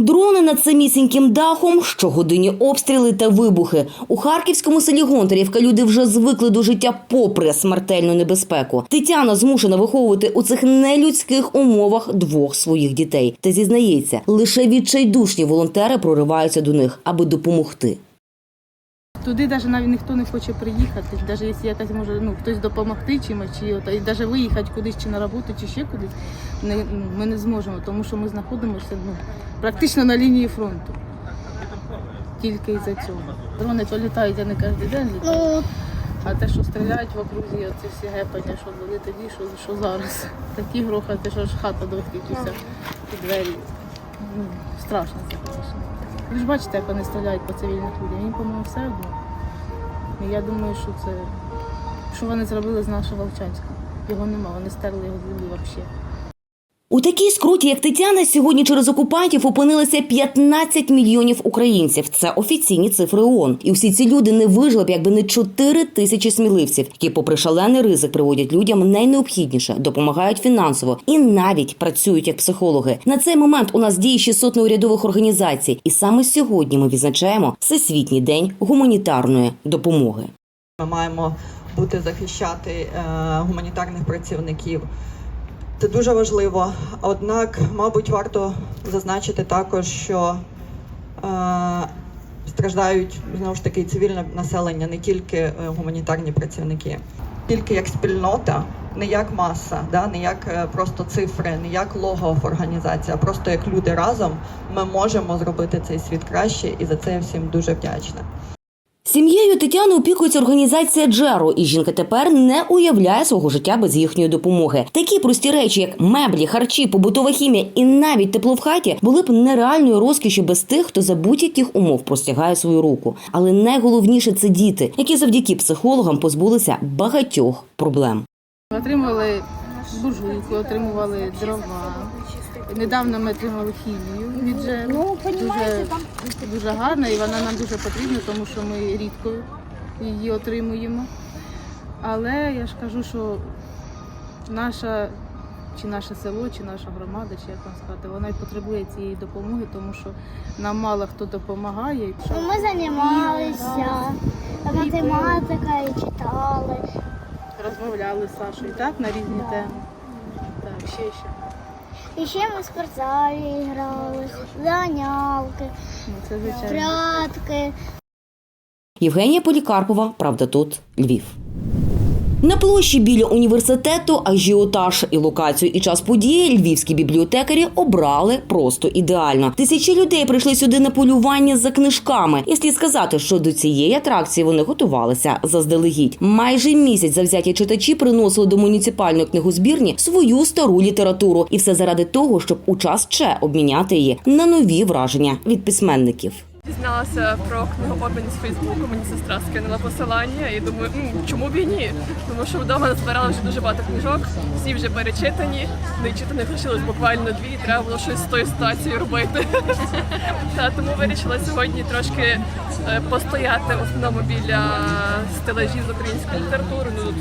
Дрони над самісіньким дахом, щогодинні обстріли та вибухи. У харківському селі Гонтарівка люди вже звикли до життя попри смертельну небезпеку. Тетяна змушена виховувати у цих нелюдських умовах двох своїх дітей. Та зізнається, лише відчайдушні волонтери прориваються до них, аби допомогти. Туди навіть навіть ніхто не хоче приїхати, навіть якщо якась може ну хтось допомогти чимось, чи от, і навіть виїхати кудись чи на роботу, чи ще кудись, не, ну, ми не зможемо, тому що ми знаходимося ну, практично на лінії фронту. Тільки із-за цього. Дрони то літають, а не кожен день літають. А те, що стріляють в окрузі, оці всі гепання, що були тоді, що, що зараз. Такі грохати, що ж хата дохтить уся і двері. Ну, страшно це, звісно. Ви ж бачите, як вони стріляють по цивільних людей. Їм, по-моєму, все одно. І я думаю, що це. Що вони зробили з нашого Волчанська? Його нема, вони стерли його землі взагалі. У такій скруті, як Тетяна, сьогодні через окупантів опинилися 15 мільйонів українців. Це офіційні цифри ООН. І всі ці люди не вижили б, якби не 4 тисячі сміливців, які, попри шалений ризик, приводять людям найнеобхідніше, допомагають фінансово і навіть працюють як психологи. На цей момент у нас діє 600 неурядових організацій, і саме сьогодні ми відзначаємо Всесвітній день гуманітарної допомоги. Ми маємо бути захищати е, гуманітарних працівників. Це дуже важливо. Однак, мабуть, варто зазначити також, що е, страждають знову ж таки цивільне населення, не тільки е, гуманітарні працівники, тільки як спільнота, не як маса, да, не як е, просто цифри, не як лого організація, а просто як люди разом ми можемо зробити цей світ краще, і за це я всім дуже вдячна. Сім'єю Тетяни опікується організація Джеро, і жінка тепер не уявляє свого життя без їхньої допомоги. Такі прості речі, як меблі, харчі, побутова хімія і навіть тепло в хаті, були б нереальною розкіші без тих, хто за будь-яких умов простягає свою руку. Але найголовніше це діти, які завдяки психологам позбулися багатьох проблем. Отримали буржуйку, отримували дрова. Недавно ми отримали хімію від ЖЕРу. Дуже, дуже гарна і вона нам дуже потрібна, тому що ми рідко її отримуємо. Але я ж кажу, що наша чи наше село, чи наша громада, чи як вам сказати, вона й потребує цієї допомоги, тому що нам мало хто допомагає. Ну, Ми займалися математика і читали. Розмовляли з Сашою так на різні теми. Так, ще ще. І ще ми в спортзалі грали, ганялки, Ну, прятки. Євгенія Полікарпова, правда, тут Львів. На площі біля університету ажіотаж і локацію і час події львівські бібліотекарі обрали просто ідеально. Тисячі людей прийшли сюди на полювання за книжками. І слід сказати, що до цієї атракції вони готувалися заздалегідь. Майже місяць завзяті читачі приносили до муніципальної книгозбірні свою стару літературу, і все заради того, щоб у час Че обміняти її на нові враження від письменників. Дізналася про книгообмін з Фейсбуку, мені сестра скинула посилання і думаю, «М, чому б і ні? Тому що вдома назбирала вже дуже багато книжок, всі вже перечитані, нечитаних лишилось буквально дві, і треба було щось з тою ситуацією робити. Та, тому вирішила сьогодні трошки е, постояти в основному біля стелажів з української літератури. Ну,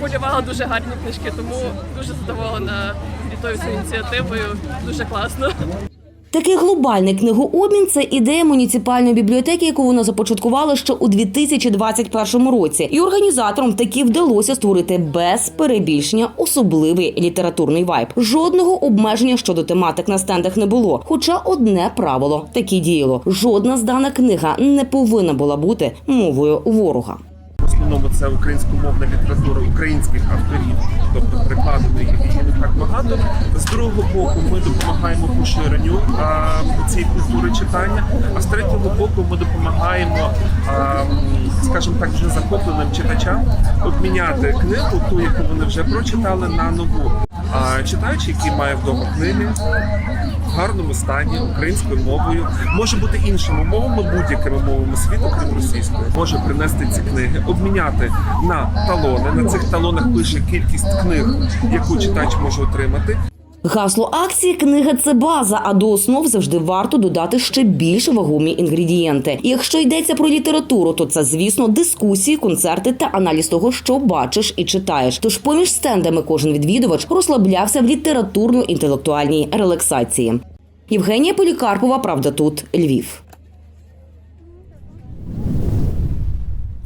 Полювала дуже гарні книжки, тому дуже задоволена від тою ініціативою. Дуже класно. Такий глобальний книгообмін це ідея муніципальної бібліотеки, яку вона започаткувала ще у 2021 році. І організаторам таки вдалося створити без перебільшення особливий літературний вайб. Жодного обмеження щодо тематик на стендах не було. Хоча одне правило таке діяло: жодна здана книга не повинна була бути мовою ворога. Це українськомовна література українських авторів, тобто прикладеної її не так багато. З другого боку, ми допомагаємо поширенню а, цієї культури читання. А з третього боку, ми допомагаємо, а, скажімо так, вже захопленим читачам обміняти книгу, ту, яку вони вже прочитали, на нову. А читач, який має вдома книги гарному стані українською мовою, може бути іншими мовами, будь-якими мовами світу, крім російської, може принести ці книги, обміняти на талони. На цих талонах пише кількість книг, яку читач може отримати. Гасло акції книга це база, а до основ завжди варто додати ще більш вагомі інгредієнти. І якщо йдеться про літературу, то це звісно дискусії, концерти та аналіз того, що бачиш і читаєш. Тож поміж стендами кожен відвідувач розслаблявся в літературно-інтелектуальній релаксації. Євгенія Полікарпова, правда, тут Львів.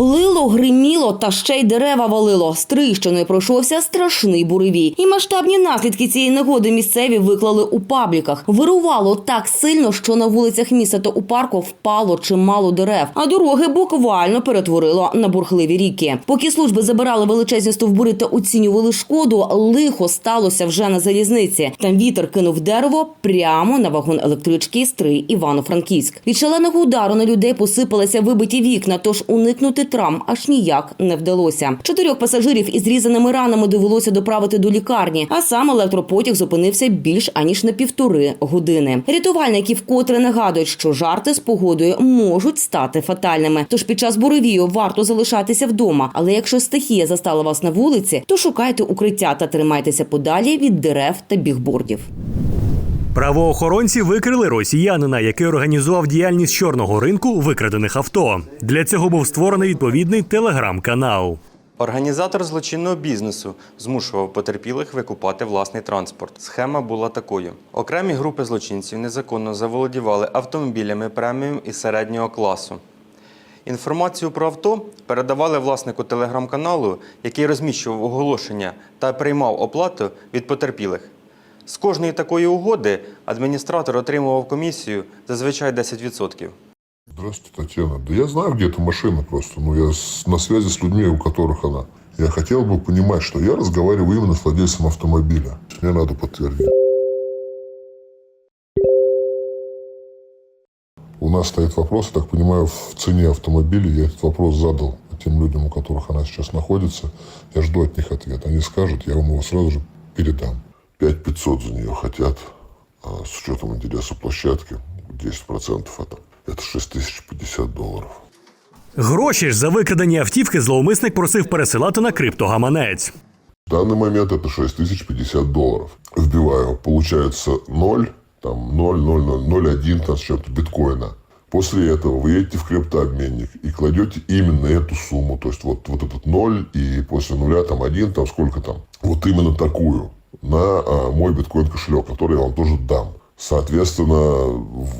Лило, гриміло та ще й дерева валило. З Трищиною пройшовся страшний буревій. І масштабні наслідки цієї негоди місцеві виклали у пабліках. Вирувало так сильно, що на вулицях міста та у парку впало чимало дерев, а дороги буквально перетворило на бурхливі ріки. Поки служби забирали величезні стовбури та оцінювали шкоду, лихо сталося вже на залізниці. Там вітер кинув дерево прямо на вагон електрички Стрий Івано-Франківськ. Від шаленого удару на людей посипалися вибиті вікна, тож уникнути травм аж ніяк не вдалося. Чотирьох пасажирів із різаними ранами довелося доправити до лікарні, а сам електропотяг зупинився більш аніж на півтори години. Рятувальники вкотре нагадують, що жарти з погодою можуть стати фатальними. Тож під час буревію варто залишатися вдома. Але якщо стихія застала вас на вулиці, то шукайте укриття та тримайтеся подалі від дерев та бігбордів. Правоохоронці викрили росіянина, який організував діяльність чорного ринку викрадених авто. Для цього був створений відповідний телеграм-канал. Організатор злочинного бізнесу змушував потерпілих викупати власний транспорт. Схема була такою: окремі групи злочинців незаконно заволодівали автомобілями преміум і середнього класу. Інформацію про авто передавали власнику телеграм-каналу, який розміщував оголошення та приймав оплату від потерпілих. З кожної такої угоди адміністратор отримував комісію зазвичай 10%. Здравствуйте, Татьяна. Да я знаю, где эта машина просто. Ну, я с- на связи с людьми, у которых она. Я хотел бы понимать, что я разговариваю именно с владельцем автомобиля. Мне надо подтвердить. У нас стоит вопрос, я так понимаю, в цене автомобиля. Я этот вопрос задал тем людям, у которых она сейчас находится. Я жду от них ответ. Они скажут, я вам его сразу же передам. 5 500 за нее хотят, а с учетом интереса площадки 10% это, это 6050 долларов. Гроші ж за викрадені автівки зловмисник просив пересилати на криптогаманець. В данный момент это 6050 долларов. Вбиваю, получается 0, там 0, 0, 0, 0,1 там с чем-то биткоина. После этого вы едете в криптообменник и кладете именно эту сумму. То есть вот, вот этот 0 и после нуля там 1, там сколько там. Вот именно такую на а, мой биткоин кошелек, который я вам тоже дам. Соответственно,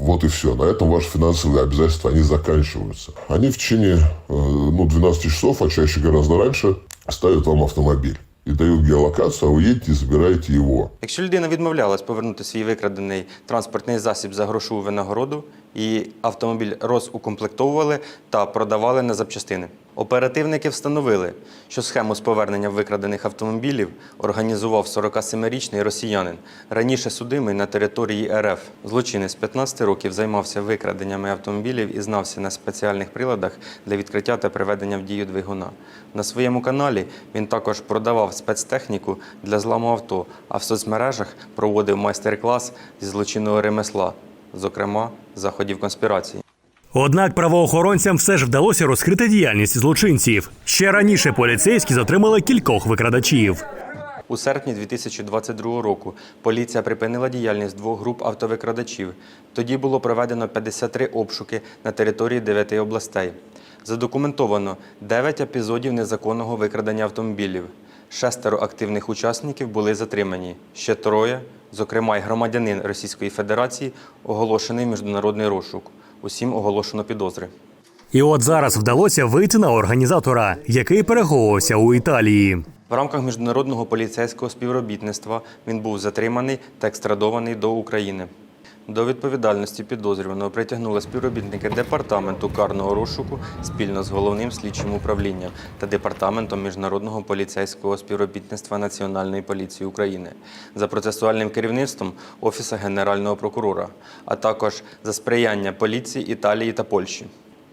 вот и все. На этом ваши финансовые обязательства, они заканчиваются. Они в течение э, ну, 12 часов, а чаще гораздо раньше, ставят вам автомобиль и дают геолокацию, а вы едете и забираете его. Якщо людина відмовлялась повернути свій викрадений транспортний засіб за грошову винагороду, і автомобіль розукомплектовували та продавали на запчастини. Оперативники встановили, що схему з повернення викрадених автомобілів організував 47-річний росіянин, раніше судимий на території РФ. Злочинець 15 років займався викраденнями автомобілів і знався на спеціальних приладах для відкриття та приведення в дію двигуна. На своєму каналі він також продавав спецтехніку для зламу авто, а в соцмережах проводив майстер-клас зі злочинного ремесла, зокрема заходів конспірації. Однак правоохоронцям все ж вдалося розкрити діяльність злочинців. Ще раніше поліцейські затримали кількох викрадачів. У серпні 2022 року поліція припинила діяльність двох груп автовикрадачів. Тоді було проведено 53 обшуки на території 9 областей. Задокументовано 9 епізодів незаконного викрадення автомобілів. Шестеро активних учасників були затримані. Ще троє, зокрема й громадянин Російської Федерації, оголошений міжнародний розшук. Усім оголошено підозри. І от зараз вдалося вийти на організатора, який переховувався у Італії. В рамках міжнародного поліцейського співробітництва він був затриманий та екстрадований до України. До відповідальності підозрюваного притягнули співробітники департаменту карного розшуку спільно з головним слідчим управлінням та департаментом міжнародного поліцейського співробітництва Національної поліції України за процесуальним керівництвом Офіса Генерального прокурора, а також за сприяння поліції Італії та Польщі.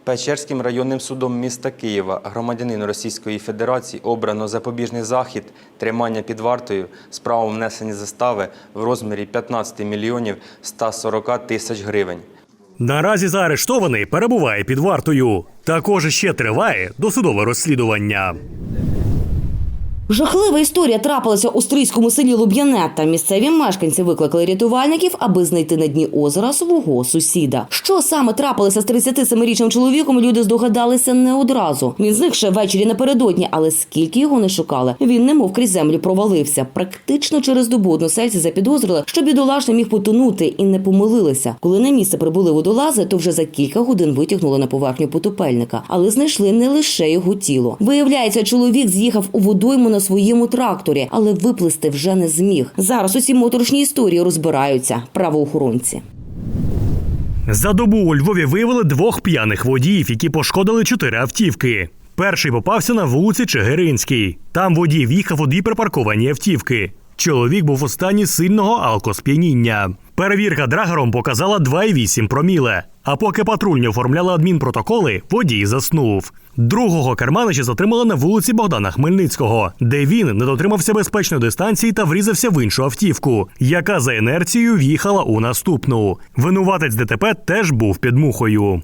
Печерським районним судом міста Києва громадянин Російської Федерації обрано запобіжний захід тримання під вартою з правом внесення застави в розмірі 15 мільйонів 140 тисяч гривень. Наразі заарештований перебуває під вартою. Також ще триває досудове розслідування. Жахлива історія трапилася у стрийському селі Луб'янета. Місцеві мешканці викликали рятувальників, аби знайти на дні озера свого сусіда. Що саме трапилося з 37-річним чоловіком, люди здогадалися не одразу. Він зник ще ввечері напередодні, але скільки його не шукали, він немов крізь землю провалився. Практично через добу односельці запідозрили, що бідолашний міг потонути і не помилилися. Коли на місце прибули водолази, то вже за кілька годин витягнули на поверхню потопельника, але знайшли не лише його тіло. Виявляється, чоловік з'їхав у водойму на своєму тракторі, але виплисти вже не зміг. Зараз усі моторошні історії розбираються правоохоронці. За добу у Львові виявили двох п'яних водіїв, які пошкодили чотири автівки. Перший попався на вулиці Чигиринській. Там водій в'їхав у дві припарковані автівки. Чоловік був у стані сильного алкосп'яніння. Перевірка драгером показала 2,8 проміле. А поки патрульні оформляли адмінпротоколи, водій заснув. Другого керманича затримали на вулиці Богдана Хмельницького, де він не дотримався безпечної дистанції та врізався в іншу автівку, яка за інерцією в'їхала у наступну. Винуватець ДТП теж був під мухою.